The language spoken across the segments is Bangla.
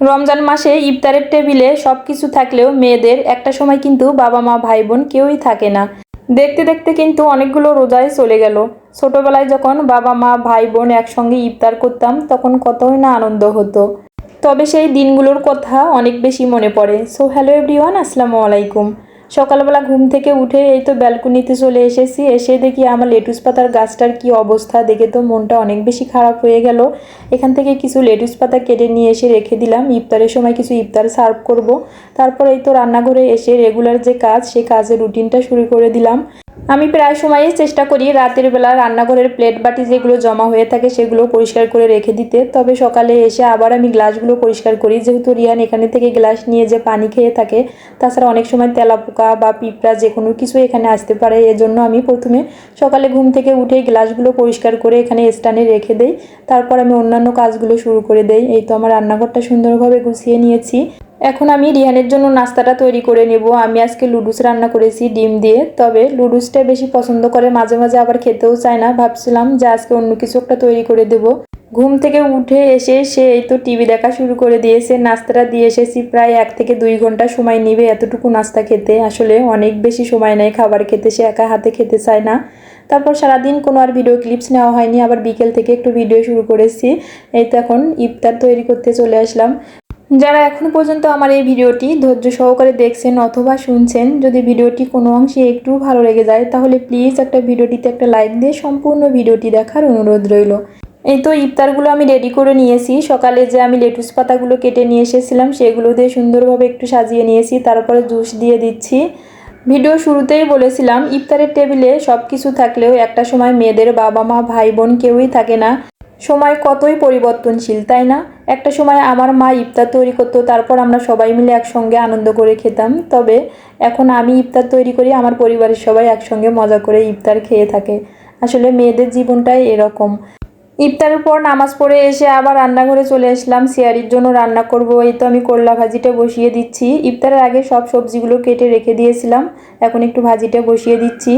রমজান মাসে ইফতারের টেবিলে সব কিছু থাকলেও মেয়েদের একটা সময় কিন্তু বাবা মা ভাই বোন কেউই থাকে না। দেখতে দেখতে কিন্তু অনেকগুলো রোজায় চলে গেল। ছোটবেলায় যখন বাবা মা ভাই বোন একসঙ্গে ইফতার করতাম, তখন কতই না আনন্দ হতো। তবে সেই দিনগুলোর কথা অনেক বেশি মনে পড়ে। সো হ্যালো এভরিওয়ান, আসসালামু আলাইকুম। সকালবেলা ঘুম থেকে উঠে এই তো ব্যালকনিতে চলে এসেছি। এসে দেখি আমার লেটুস পাতার গাছটার কি অবস্থা। দেখে তো মনটা অনেক বেশি খারাপ হয়ে গেল। এখান থেকে কিছু লেটুস পাতা কেটে নিয়ে এসে রেখে দিলাম। ইফতারের সময় কিছু ইফতার সার্ভ করব। তারপর এই তো রান্নাঘরে এসে রেগুলার যে কাজ, সেই কাজের রুটিনটা শুরু করে দিলাম। আমি প্রায় সময়ই চেষ্টা করি রাতের বেলা রান্নাঘরের প্লেট বাটি যেগুলো জমা হয়ে থাকে সেগুলো পরিষ্কার করে রেখে দিতে। তবে সকালে এসে আবার আমি গ্লাসগুলো পরিষ্কার করি। যেহেতু রিয়ান এখানে থেকে গ্লাস নিয়ে যে পানি খেয়ে থাকে, তাছাড়া অনেক সময় তেলাপোকা বা পিঁপড়া যে কোনো কিছু এখানে আসতে পারে। এজন্য আমি প্রথমে সকালে ঘুম থেকে উঠে গ্লাসগুলো পরিষ্কার করে এখানে স্ট্যান্ডে রেখে দেই। তারপর আমি অন্যান্য কাজগুলো শুরু করে দেই। এই তো আমার রান্নাঘরটা সুন্দরভাবে গুছিয়ে নিয়েছি। এখন আমি রিহানের জন্য নাস্তাটা তৈরি করে নেব। আমি আজকে লুডুস রান্না করেছি, ডিম দিয়ে। তবে লুডুসটা বেশি পছন্দ করে মাঝে মাঝে আবার খেতেও চায় না। ভাবছিলাম যে আজকে অন্য কিছু একটা তৈরি করে দেব। ঘুম থেকে উঠে এসে সে এই তো টিভি দেখা শুরু করে দিয়েছে। নাস্তাটা দিয়ে এসেছি প্রায় এক থেকে দুই ঘণ্টা সময় নিবে এতটুকু নাস্তা খেতে। আসলে অনেক বেশি সময় নেয় খাবার খেতে, সে একা হাতে খেতে চায় না। তারপর সারাদিন কোনো আর ভিডিও ক্লিপস নেওয়া হয়নি। আবার বিকেল থেকে একটু ভিডিও শুরু করেছি। এই তো এখন ইফতার তৈরি করতে চলে আসলাম। যারা এখনও পর্যন্ত আমার এই ভিডিওটি ধৈর্য সহকারে দেখছেন অথবা শুনছেন, যদি ভিডিওটি কোনো অংশে একটু ভালো লেগে যায়, তাহলে প্লিজ একটা ভিডিওটিতে একটা লাইক দিয়ে সম্পূর্ণ ভিডিওটি দেখার অনুরোধ রইল। এই তো ইফতারগুলো আমি রেডি করে নিয়েছি। সকালে যে আমি লেটুস পাতাগুলো কেটে নিয়ে এসেছিলাম, সেগুলো দিয়ে সুন্দরভাবে একটু সাজিয়ে নিয়েছি, তারপরে জুস দিয়ে দিচ্ছি। ভিডিও শুরুতেই বলেছিলাম, ইফতারের টেবিলে সব কিছু থাকলেও একটা সময় মেয়েদের বাবা মা ভাই বোন কেউই থাকে না। সময় কতই পরিবর্তনশীল, তাই না? একটা সময় আমার মা ইফতার তৈরি করতো, তারপর আমরা সবাই মিলে একসঙ্গে আনন্দ করে খেতাম। তবে এখন আমি ইফতার তৈরি করি, আমার পরিবারের সবাই একসঙ্গে মজা করে ইফতার খেয়ে থাকে। আসলে মেয়েদের জীবনটাই এরকম। ইফতারের পর নামাজ পড়ে এসে আবার রান্নাঘরে চলে আসলাম। সিয়ারির জন্য রান্না করব, এই তো আমি করলা ভাজিটা বসিয়ে দিচ্ছি। ইফতারের আগে সব সবজিগুলো কেটে রেখে দিয়েছিলাম, এখন একটু ভাজিটা বসিয়ে দিচ্ছি।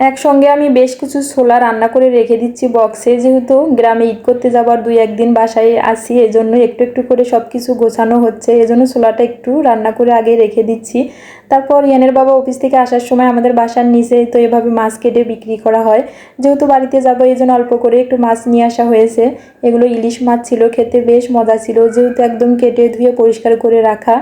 একসঙ্গে আমি বেশ কিছু ছোলা রান্না করে রেখে দিচ্ছি বক্সে। যেহেতু গ্রামে ঈদ করতে যাবার দুই একদিন বাসায় আসি এজন্য একটু একটু করে সব কিছু গোছানো হচ্ছে। এজন্য ছোলাটা একটু রান্না করে আগে রেখে দিচ্ছি। তারপর ইয়ানের বাবা অফিস থেকে আসার সময় আমাদের বাসার নিচে তো এভাবে মাছ কেটে বিক্রি করা হয়। যেহেতু বাড়িতে যাব এই জন্য অল্প করে একটু মাছ নিয়ে আসা হয়েছে। এগুলো ইলিশ মাছ ছিল, খেতে বেশ মজা ছিল। যেহেতু একদম কেটে ধুয়ে পরিষ্কার করে রাখা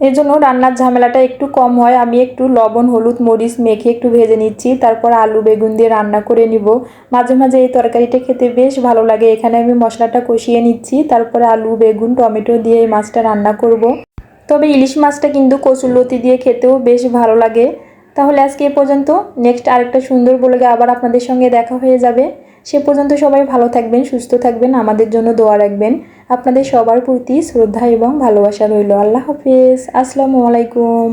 এর জন্য রান্নার ঝামেলাটা একটু কম হয়। আমি একটু লবণ, হলুদ, মরিচ মেখে একটু ভেজে নিচ্ছি। তারপর আলু, বেগুন দিয়ে রান্না করে নিব। মাঝে মাঝে এই তরকারিটা খেতে বেশ ভালো লাগে। এখানে আমি মশলাটা কষিয়ে নিচ্ছি। তারপরে আলু, বেগুন, টমেটো দিয়ে এই মাছটা রান্না করব। তবে ইলিশ মাছটা কিন্তু কচুরলতি দিয়ে খেতেও বেশ ভালো লাগে। তাহলে আজকে এ পর্যন্ত। নেক্সট আরেকটা সুন্দর বলে আবার আপনাদের সঙ্গে দেখা হয়ে যাবে। সে পর্যন্ত সবাই ভালো থাকবেন, সুস্থ থাকবেন। আমাদের জন্য দোয়া রাখবেন। আপনাদের সবার প্রতি শ্রদ্ধা এবং ভালোবাসা রইল। আল্লাহ হাফিজ। আসসালামু আলাইকুম।